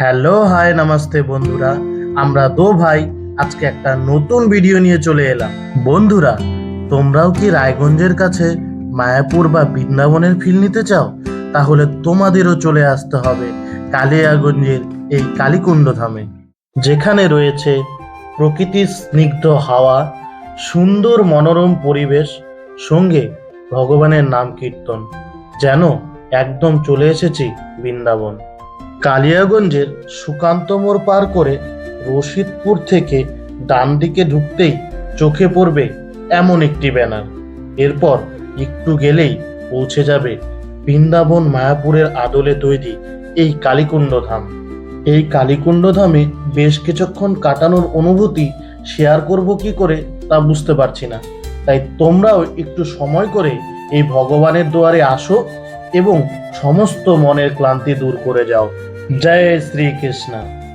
Hello, high, namaste বন্ধুরা। আমরা দো ভাই, আজকে একটা নতুন ভিডিও নিয়ে চলে এলাম। বন্ধুরা, তোমরাও কি রায়গঞ্জের কাছে মায়াপুর বা বৃন্দাবনের ফিল নিতে চাও? তাহলে তোমাদেরও চলে আসতে হবে কালিয়াগঞ্জের এই কালীকুণ্ড ধামে, যেখানে রয়েছে প্রকৃতির স্নিগ্ধ হাওয়া, সুন্দর মনোরম পরিবেশ, সঙ্গে ভগবানের নাম কীর্তন, যেন একদম চলে এসেছি বৃন্দাবন। কালিয়াগঞ্জের সুকান্ত মোড় পার করে রশিদপুর থেকে ডান দিকে ঢুকতেই চোখে পড়বে এমন একটি ব্যানার। এরপর একটু গেলেই পৌঁছে যাবে বৃন্দাবন মায়াপুরের আদলে তৈরি এই কালীকুণ্ড ধাম। এই কালীকুণ্ড ধামে বেশ কিছুক্ষণ কাটানোর অনুভূতি শেয়ার করব কি করে তা বুঝতে পারছি না। তাই তোমরাও একটু সময় করে এই ভগবানের দুয়ারে আসো এবং সমস্ত মনের ক্লান্তি দূর করে যাও। जय श्री कृष्ण।